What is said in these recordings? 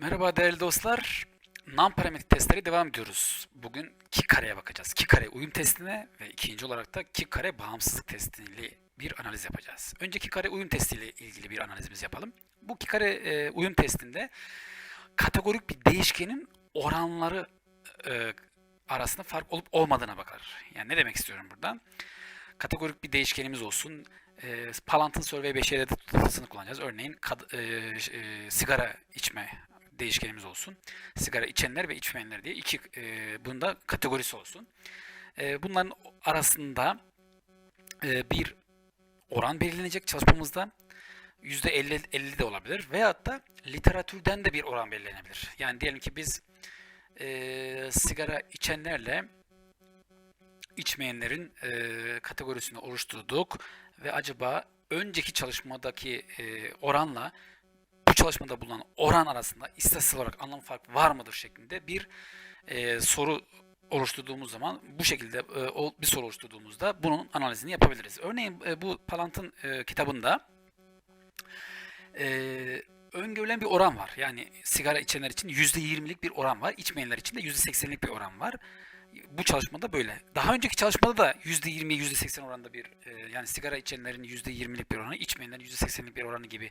Merhaba değerli dostlar. Non parametrik testlere devam ediyoruz. Bugün ki kareye bakacağız. Ki kare uyum testine ve ikinci olarak da ki kare bağımsızlık testiyle bir analiz yapacağız. Önce ki kare uyum testiyle ilgili bir analizimizi yapalım. Bu ki kare e, uyum testinde kategorik bir değişkenin oranları e, arasında fark olup olmadığına bakar. Yani ne demek istiyorum buradan? Kategorik bir değişkenimiz olsun. E, Palant'ın Survey 5'e de datasını kullanacağız. Örneğin kad- e, e, sigara içme değişkenimiz olsun. Sigara içenler ve içmeyenler diye iki e, bunda kategorisi olsun. E, bunların arasında e, bir oran belirlenecek çalışmamızda. %50 50 de olabilir. Veyahut da literatürden de bir oran belirlenebilir. Yani diyelim ki biz e, sigara içenlerle içmeyenlerin e, kategorisini oluşturduk ve acaba önceki çalışmadaki e, oranla çalışmada bulunan oran arasında istatistik olarak anlam farkı var mıdır şeklinde bir e, soru oluşturduğumuz zaman bu şekilde e, bir soru oluşturduğumuzda bunun analizini yapabiliriz. Örneğin e, bu Palant'ın e, kitabında e, öngörülen bir oran var. Yani sigara içenler için %20'lik bir oran var. içmeyenler için de %80'lik bir oran var. Bu çalışmada böyle. Daha önceki çalışmada da %20'ye %80 oranda bir e, yani sigara içenlerin %20'lik bir oranı, içmeyenlerin %80'lik bir oranı gibi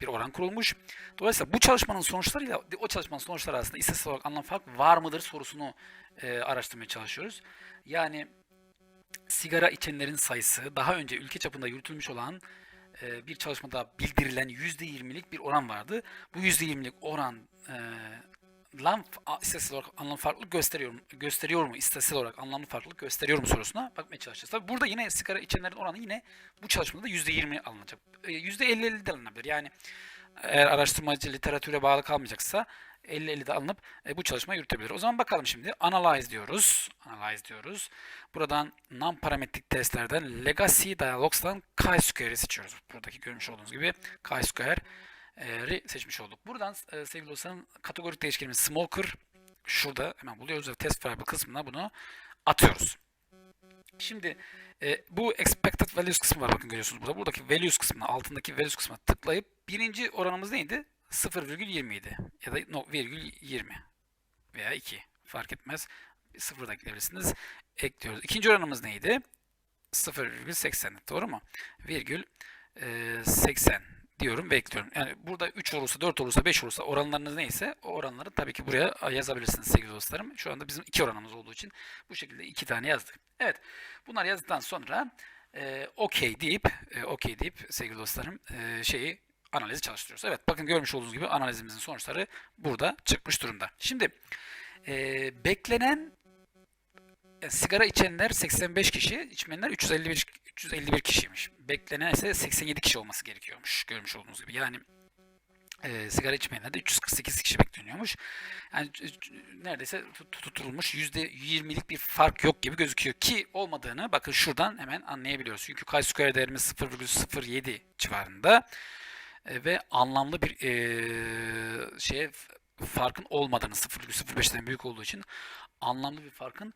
bir oran kurulmuş. Dolayısıyla bu çalışmanın sonuçlarıyla o çalışmanın sonuçları arasında istatistik olarak anlam fark var mıdır sorusunu e, araştırmaya çalışıyoruz. Yani sigara içenlerin sayısı daha önce ülke çapında yürütülmüş olan e, bir çalışmada bildirilen %20'lik bir oran vardı. Bu %20'lik oran e, lan istatistik olarak anlam farklılık gösteriyor mu, gösteriyor mu? İstatistik olarak anlamlı farklılık gösteriyor mu sorusuna bakmaya çalışacağız. Tabii burada yine sigara içenlerin oranı yine bu çalışmada da %20 alınacak. E, %50-50 de alınabilir. Yani eğer araştırmacı literatüre bağlı kalmayacaksa 50-50 de alınıp e, bu çalışmayı yürütebilir. O zaman bakalım şimdi. Analyze diyoruz. Analyze diyoruz. Buradan non parametrik testlerden Legacy Dialogs'tan chi-square'i seçiyoruz. Buradaki görmüş olduğunuz gibi seçmiş olduk. Buradan e, sevgili dostlarım kategorik değişkenimiz smoker şurada hemen buluyoruz ve test variable kısmına bunu atıyoruz. Şimdi e, bu expected values kısmı var bakın görüyorsunuz burada. Buradaki values kısmına altındaki values kısmına tıklayıp birinci oranımız neydi? 0,20 idi ya da no, virgül 20 veya 2 fark etmez. Sıfır da ekleyebilirsiniz. Ekliyoruz. İkinci oranımız neydi? 0,80 doğru mu? Virgül e, 80 diyorum ve ekliyorum. Yani burada 3 olursa, 4 olursa, 5 olursa oranlarınız neyse o oranları tabii ki buraya yazabilirsiniz sevgili dostlarım. Şu anda bizim 2 oranımız olduğu için bu şekilde 2 tane yazdık. Evet. Bunlar yazdıktan sonra e, OK deyip e, OK deyip sevgili dostlarım e, şeyi analizi çalıştırıyoruz. Evet bakın görmüş olduğunuz gibi analizimizin sonuçları burada çıkmış durumda. Şimdi e, beklenen e, sigara içenler 85 kişi, içmeyenler 351 351 kişiymiş. Beklenen ise 87 kişi olması gerekiyormuş görmüş olduğunuz gibi. Yani e, sigara içmeyenler de 348 kişi bekleniyormuş. Yani c- c- neredeyse tut- tutulmuş %20'lik bir fark yok gibi gözüküyor ki olmadığını bakın şuradan hemen anlayabiliyoruz. Çünkü chi-square değerimiz 0,07 civarında e, ve anlamlı bir e, şeye farkın olmadığını 0,05'ten büyük olduğu için anlamlı bir farkın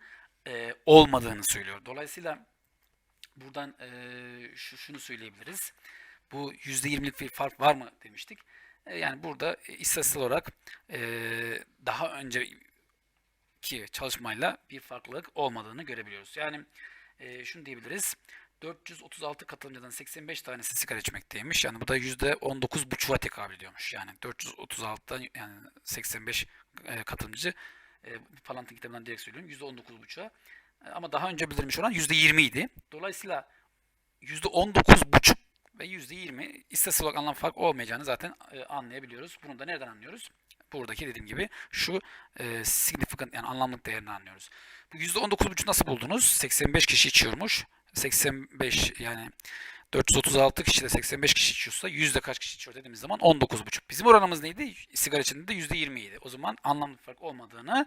e, olmadığını söylüyor. Dolayısıyla buradan e, şu şunu söyleyebiliriz. Bu %20'lik bir fark var mı demiştik. E, yani burada e, istatistik olarak e, daha önceki çalışmayla bir farklılık olmadığını görebiliyoruz. Yani e, şunu diyebiliriz. 436 katılımcıdan 85 tanesi sigara içmekteymiş. Yani bu da %19,5'a tekabül ediyormuş. Yani 436'dan yani 85 e, katılımcı e, Palant'ın kitabından direkt söylüyorum %19,5'a. Ama daha önce bildirilmiş olan %20 idi. Dolayısıyla %19,5 ve %20 istatistik olarak anlam fark olmayacağını zaten e, anlayabiliyoruz. Bunu da nereden anlıyoruz? Buradaki dediğim gibi şu e, significant yani anlamlık değerini anlıyoruz. Bu %19,5 nasıl buldunuz? 85 kişi içiyormuş. 85 yani 436 kişi de 85 kişi içiyorsa yüzde kaç kişi içiyor dediğimiz zaman 19,5. Bizim oranımız neydi? Sigara içinde de %20 idi. O zaman anlamlı fark olmadığını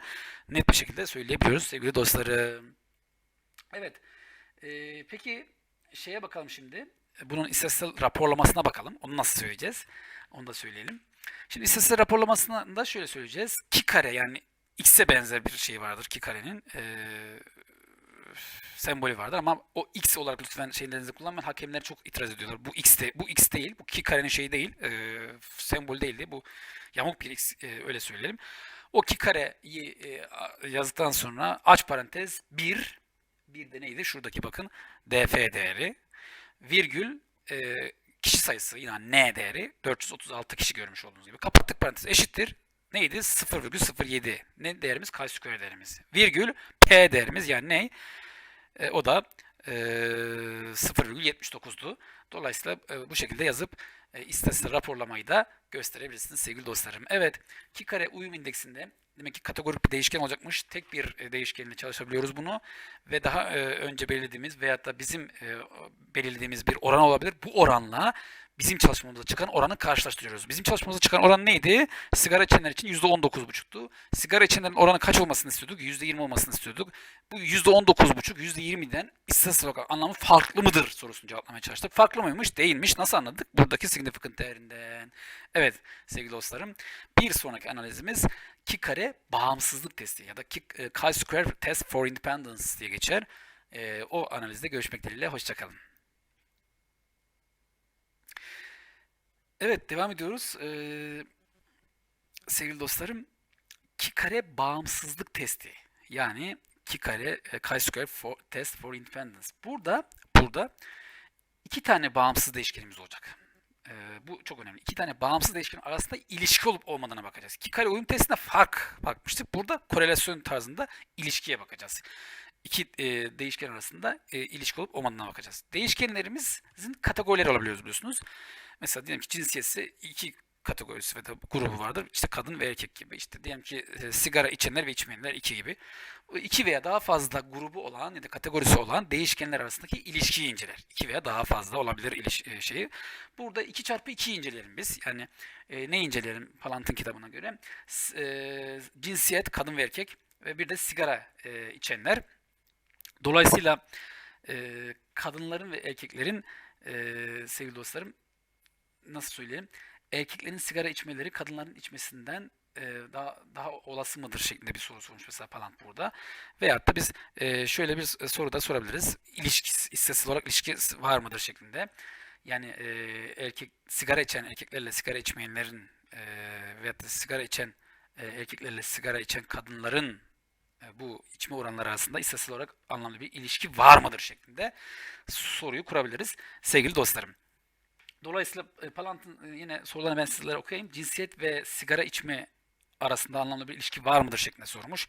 net bir şekilde söyleyebiliyoruz sevgili dostlarım. Evet. Ee, peki şeye bakalım şimdi. Bunun istatistik raporlamasına bakalım. Onu nasıl söyleyeceğiz? Onu da söyleyelim. Şimdi istatistik raporlamasında da şöyle söyleyeceğiz. Ki kare yani x'e benzer bir şey vardır ki karenin. Ee, sembolü vardır ama o x olarak lütfen şeylerinizi kullanmayın. Hakemler çok itiraz ediyorlar. Bu x de, bu x değil. Bu ki karenin şeyi değil. E, sembolü değildi. Bu yamuk bir x e, öyle söyleyelim. O ki kareyi e, yazdıktan sonra aç parantez 1 bir de neydi? Şuradaki bakın df değeri virgül e, kişi sayısı yani n değeri 436 kişi görmüş olduğunuz gibi. Kapattık parantez eşittir. Neydi? 0,07. Ne değerimiz? Chi değerimiz. Virgül p değerimiz yani ne? E, o da e, 0,79'du. Dolayısıyla e, bu şekilde yazıp e, istatistik raporlamayı da gösterebilirsiniz sevgili dostlarım. Evet, ki kare uyum indeksinde demek ki kategorik bir değişken olacakmış. Tek bir e, değişkenle çalışabiliyoruz bunu ve daha e, önce belirlediğimiz veyahut da bizim e, belirlediğimiz bir oran olabilir. Bu oranla bizim çalışmamızda çıkan oranı karşılaştırıyoruz. Bizim çalışmamızda çıkan oran neydi? Sigara içenler için %19,5'tu. Sigara içenlerin oranı kaç olmasını istiyorduk? %20 olmasını istiyorduk. Bu %19,5, %20'den istatistik olarak anlamı farklı mıdır sorusunu cevaplamaya çalıştık. Farklı mıymış? Değilmiş. Nasıl anladık? Buradaki significant değerinden. Evet sevgili dostlarım. Bir sonraki analizimiz ki kare bağımsızlık testi ya da ki, e, chi-square test for independence diye geçer. E, o analizde görüşmek dileğiyle. Hoşçakalın. Evet devam ediyoruz. Ee, sevgili dostlarım ki kare bağımsızlık testi yani ki kare e, chi-square for, test for independence. Burada burada iki tane bağımsız değişkenimiz olacak. Ee, bu çok önemli. İki tane bağımsız değişken arasında ilişki olup olmadığına bakacağız. Ki kare uyum testinde fark bakmıştık. Burada korelasyon tarzında ilişkiye bakacağız. İki e, değişken arasında e, ilişki olup olmadığına bakacağız. Değişkenlerimizin kategorileri olabiliyoruz biliyorsunuz. Mesela diyelim ki cinsiyetse iki kategorisi ve de grubu vardır. İşte kadın ve erkek gibi. İşte diyelim ki e, sigara içenler ve içmeyenler iki gibi. Bu iki veya daha fazla grubu olan ya da kategorisi olan değişkenler arasındaki ilişkiyi inceler. İki veya daha fazla olabilir iliş e, şeyi. Burada 2 çarpı 2 inceleyelim biz. Yani e, ne inceleyelim Palant'ın kitabına göre? E, cinsiyet kadın ve erkek ve bir de sigara e, içenler. Dolayısıyla e, kadınların ve erkeklerin e, sevgili dostlarım nasıl söyleyeyim? Erkeklerin sigara içmeleri kadınların içmesinden e, daha daha olası mıdır şeklinde bir soru sormuş mesela Palant burada. Veyahut da biz e, şöyle bir soru da sorabiliriz. İlişkisi, istatistik olarak ilişki var mıdır şeklinde. Yani e, erkek sigara içen erkeklerle sigara içmeyenlerin e, veyahut da sigara içen e, erkeklerle sigara içen kadınların e, bu içme oranları arasında istatistik olarak anlamlı bir ilişki var mıdır şeklinde soruyu kurabiliriz sevgili dostlarım. Dolayısıyla e, Palant'ın e, yine sorularını ben sizlere okuyayım. Cinsiyet ve sigara içme arasında anlamlı bir ilişki var mıdır şeklinde sormuş.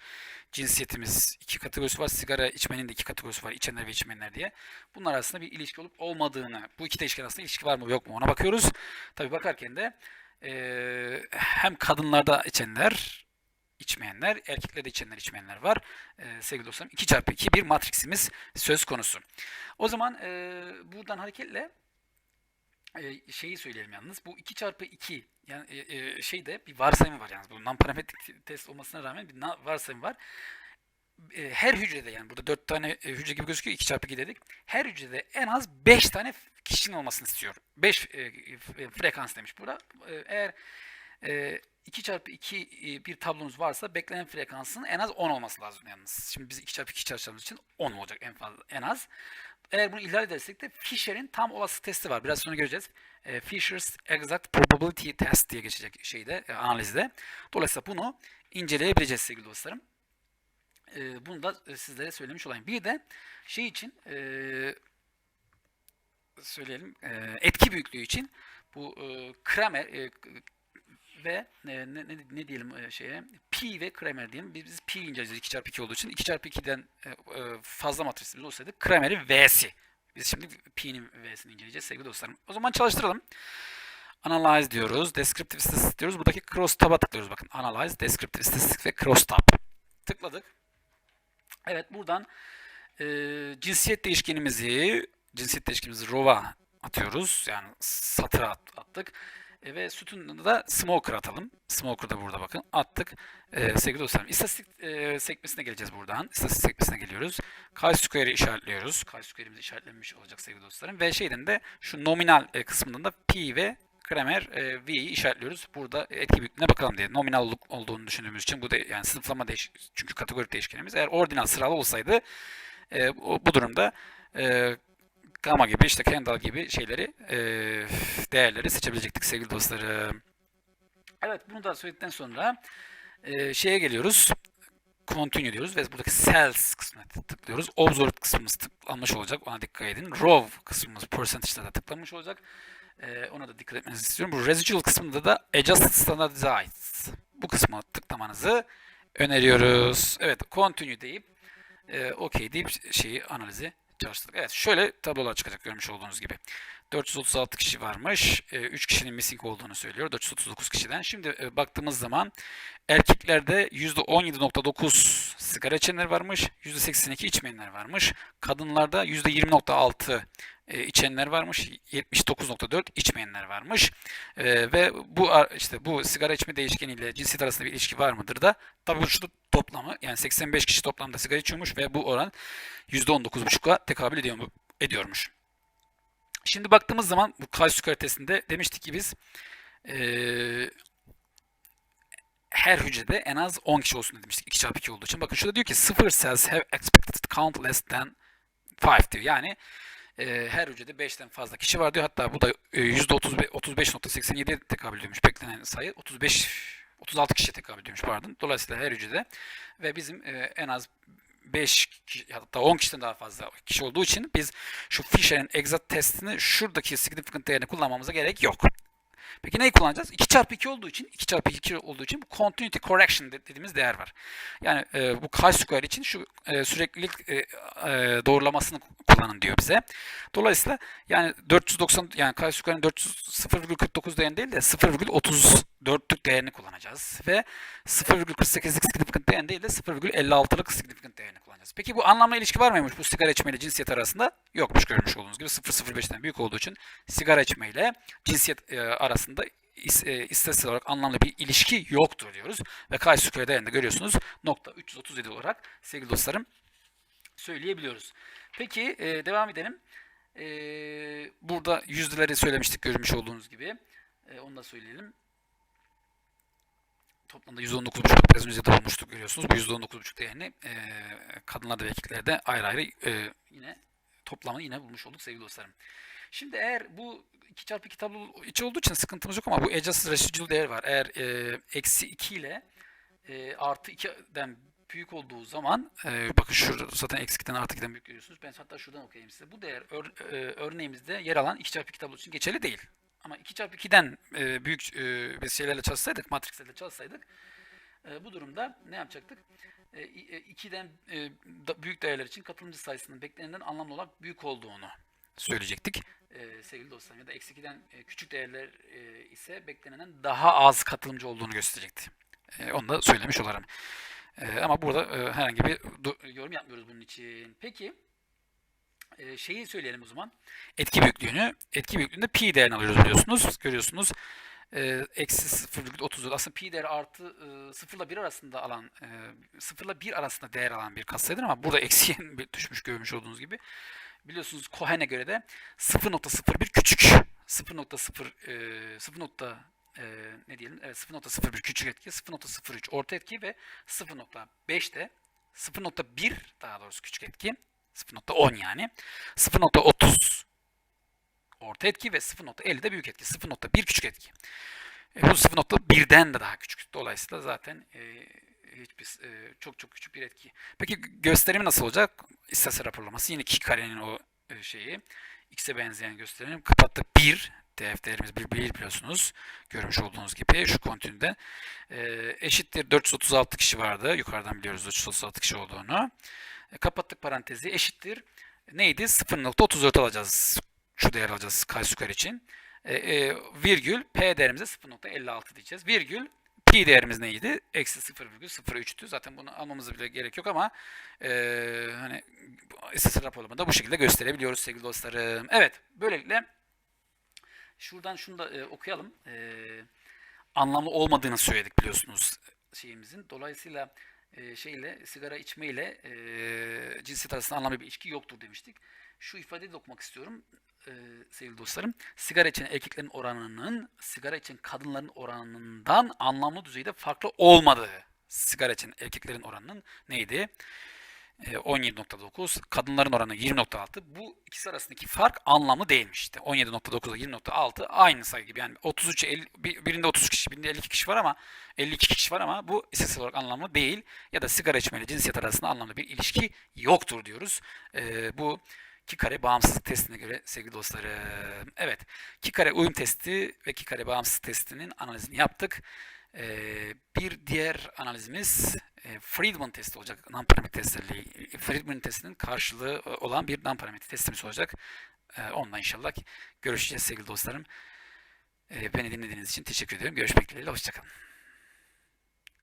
Cinsiyetimiz iki kategorisi var. Sigara içmenin de iki kategorisi var. İçenler ve içmeyenler diye. Bunlar arasında bir ilişki olup olmadığını, bu iki değişken arasında ilişki var mı yok mu ona bakıyoruz. Tabi bakarken de e, hem kadınlarda içenler, içmeyenler, erkeklerde içenler, içmeyenler var. E, sevgili dostlarım 2 çarpı 2 bir matriksimiz söz konusu. O zaman e, buradan hareketle e, şeyi söyleyelim yalnız. Bu 2 çarpı 2 yani e, e, şeyde bir varsayımı var yalnız. Bu non-parametrik test olmasına rağmen bir na- varsayım var. E, her hücrede yani burada 4 tane e, hücre gibi gözüküyor. 2 çarpı 2 dedik. Her hücrede en az 5 tane kişinin olmasını istiyor. 5 e, f- frekans demiş burada. E, eğer e, 2 çarpı 2 e, bir tablonuz varsa beklenen frekansın en az 10 olması lazım yalnız. Şimdi biz 2 çarpı 2 çalıştığımız için 10 olacak en fazla en az. Eğer bunu ihlal edersek de Fisher'in tam olası testi var. Biraz sonra göreceğiz. E, Fisher's Exact Probability Test diye geçecek şeyde, e, analizde. Dolayısıyla bunu inceleyebileceğiz sevgili dostlarım. E, bunu da e, sizlere söylemiş olayım. Bir de şey için e, söyleyelim e, etki büyüklüğü için bu e, Kramer e, ve e, ne, ne, ne diyelim e, şeye pi ve Kramer diyelim. Biz, biz pi inceleyeceğiz 2 çarpı 2 olduğu için. 2 çarpı 2'den e, e, fazla matrisimiz olsaydı Kramer'in V'si. Biz şimdi pi'nin V'sini inceleyeceğiz sevgili dostlarım. O zaman çalıştıralım. Analyze diyoruz. Descriptive Statistics diyoruz. Buradaki cross tab'a tıklıyoruz. Bakın Analyze, Descriptive Statistics ve cross tab. Tıkladık. Evet buradan e, cinsiyet değişkenimizi cinsiyet değişkenimizi row'a atıyoruz. Yani satıra at- attık. E, ve sütununda da smoker atalım. Smoker da burada bakın. Attık. E, sevgili dostlarım. İstatistik e, sekmesine geleceğiz buradan. İstatistik sekmesine geliyoruz. Chi-square'i işaretliyoruz. Chi-square'imiz işaretlenmiş olacak sevgili dostlarım. Ve şeyden de şu nominal e, kısmından da pi ve Kramer e, V'yi işaretliyoruz. Burada etki büyüklüğüne bakalım diye. Nominal olduğunu düşündüğümüz için bu da yani sınıflama değiş çünkü kategori değişkenimiz. Eğer ordinal sıralı olsaydı E, bu durumda e, Gamma gibi işte Kendall gibi şeyleri e, değerleri seçebilecektik sevgili dostlarım. Evet bunu da söyledikten sonra e, şeye geliyoruz. Continue diyoruz ve buradaki cells kısmına tıklıyoruz. Observed kısmımız tıklanmış olacak. Ona dikkat edin. Row kısmımız percentage'da da tıklanmış olacak. E, ona da dikkat etmenizi istiyorum. Bu residual kısmında da adjust standardized. Bu kısma tıklamanızı öneriyoruz. Evet continue deyip e, OK deyip şeyi analizi çalıştırdık. Evet şöyle tablolar çıkacak görmüş olduğunuz gibi. 436 kişi varmış. 3 kişinin missing olduğunu söylüyor. 439 kişiden. Şimdi e, baktığımız zaman erkeklerde %17.9 sigara içenler varmış. %82 içmeyenler varmış. Kadınlarda %20.6 e, içenler varmış. 79.4 içmeyenler varmış. E, ve bu işte bu sigara içme değişkeniyle cinsiyet arasında bir ilişki var mıdır da tabii şu toplamı yani 85 kişi toplamda sigara içiyormuş ve bu oran %19.5'a tekabül ediyor, ediyormuş. Şimdi baktığımız zaman bu Kaisu kalitesinde demiştik ki biz eee, her hücrede en az 10 kişi olsun demiştik 2 çarpı 2 olduğu için. Bakın şurada diyor ki 0 cells have expected count less than 5 diyor. Yani e, her hücrede 5'ten fazla kişi var diyor. Hatta bu da e, %35 35.87'ye tekabül ediyormuş beklenen sayı. 35 36 kişiye tekabül ediyormuş pardon. Dolayısıyla her hücrede ve bizim e, en az 5 kişi, hatta 10 kişiden daha fazla kişi olduğu için biz şu Fisher'in exact testini şuradaki significant değerini kullanmamıza gerek yok. Peki neyi kullanacağız? 2 çarpı 2 olduğu için 2 çarpı 2 olduğu için continuity correction dediğimiz değer var. Yani e, bu chi-square için şu e, süreklilik e, e, doğrulamasını kullanın diyor bize. Dolayısıyla yani 490 yani chi-square'ın 0,49 değerini değil de 0,34'lük değerini kullanacağız ve 0,48'lik significant değerini değil de 0,56'lık significant değerini kullanacağız. Peki bu anlamlı ilişki var mıymış bu sigara içme ile cinsiyet arasında? Yokmuş görmüş olduğunuz gibi 0,05'ten büyük olduğu için sigara içme ile cinsiyet e, arasında e, istatistik olarak anlamlı bir ilişki yoktur diyoruz. Ve chi-square değerinde görüyorsunuz nokta 337 olarak sevgili dostlarım söyleyebiliyoruz. Peki e, devam edelim. E, burada yüzdeleri söylemiştik görmüş olduğunuz gibi. E, onu da söyleyelim. Toplamda %19,5 biraz önce de bulmuştuk görüyorsunuz. Bu %19,5 değerini e, kadınlarda ve erkeklerde ayrı ayrı e, yine toplamını yine bulmuş olduk sevgili dostlarım. Şimdi eğer bu 2 çarpı 2 tablo içi olduğu için sıkıntımız yok ama bu adjusted residual değer var. Eğer e, eksi 2 ile e, artı 2'den büyük olduğu zaman e, bakın şurada zaten eksi 2'den artı 2'den büyük görüyorsunuz. Ben hatta şuradan okuyayım size. Bu değer ör, e, örneğimizde yer alan 2 çarpı 2 tablo için geçerli değil. Ama 2 çarpı 2'den e, büyük e, şeylerle çalışsaydık, matrixlerle çalışsaydık e, bu durumda ne yapacaktık? E, 2'den e, da, büyük değerler için katılımcı sayısının beklenenden anlamlı olarak büyük olduğunu söyleyecektik e, sevgili dostlarım. Ya da eksi 2'den e, küçük değerler e, ise beklenenden daha az katılımcı olduğunu gösterecekti. E, onu da söylemiş olarım. E, ama burada e, herhangi bir yorum yapmıyoruz bunun için. Peki e, şeyi söyleyelim o zaman. Etki büyüklüğünü. Etki büyüklüğünde pi değerini alıyoruz biliyorsunuz. Görüyorsunuz. E, eksi 0,34. Aslında pi değeri artı e, 0 ile 1 arasında alan e, 0 ile 1 arasında değer alan bir katsayıdır ama burada eksiye düşmüş görmüş olduğunuz gibi. Biliyorsunuz Cohen'e göre de 0.01 küçük. 0.0 e, 0. E, ne diyelim? Evet 0.01 küçük etki, 0.03 orta etki ve 0.5 de 0.1 daha doğrusu küçük etki. 0.10 yani. 0.30 orta etki ve 0.50 de büyük etki. 0.1 küçük etki. E, bu 0.1'den de daha küçük. Dolayısıyla zaten e, hiçbir e, çok çok küçük bir etki. Peki gösterimi nasıl olacak? İstatistik raporlaması yine 2 karenin o e, şeyi x'e benzeyen gösterelim. Kapattık 1 DF değerimiz 1, 1 biliyorsunuz. Görmüş olduğunuz gibi şu kontinüde. E, eşittir 436 kişi vardı. Yukarıdan biliyoruz 436 kişi olduğunu. E, kapattık parantezi. Eşittir neydi? 0.34 alacağız. Şu değer alacağız chi için. E, e, virgül P değerimize 0.56 diyeceğiz. Virgül pi değerimiz neydi? Eksi 0,03'tü. Zaten bunu almamıza bile gerek yok ama e, hani istatistik raporlamada bu şekilde gösterebiliyoruz sevgili dostlarım. Evet, böylelikle şuradan şunu da e, okuyalım. E, anlamlı olmadığını söyledik biliyorsunuz şeyimizin. Dolayısıyla e, şeyle sigara içme ile e, cinsiyet arasında anlamlı bir ilişki yoktur demiştik. Şu ifadeyi de okumak istiyorum e, sevgili dostlarım. Sigara içen erkeklerin oranının sigara içen kadınların oranından anlamlı düzeyde farklı olmadığı. Sigara içen erkeklerin oranının neydi? E, 17.9, kadınların oranı 20.6. Bu ikisi arasındaki fark anlamlı değilmiş işte. 17.9 ile 20.6 aynı sayı gibi. Yani 33 50, bir- birinde 33 kişi, birinde 52 kişi var ama 52 kişi var ama bu istatistiksel olarak anlamlı değil. Ya da sigara içmeyle cinsiyet arasında anlamlı bir ilişki yoktur diyoruz. E, bu iki kare bağımsızlık testine göre sevgili dostlarım. Evet. iki kare uyum testi ve iki kare bağımsızlık testinin analizini yaptık. Ee, bir diğer analizimiz e, Friedman testi olacak. Non-parametre ilgili. Friedman testinin karşılığı e, olan bir non-parametre testimiz olacak. Ee, onunla inşallah görüşeceğiz sevgili dostlarım. Ee, beni dinlediğiniz için teşekkür ediyorum. Görüşmek dileğiyle. Hoşçakalın.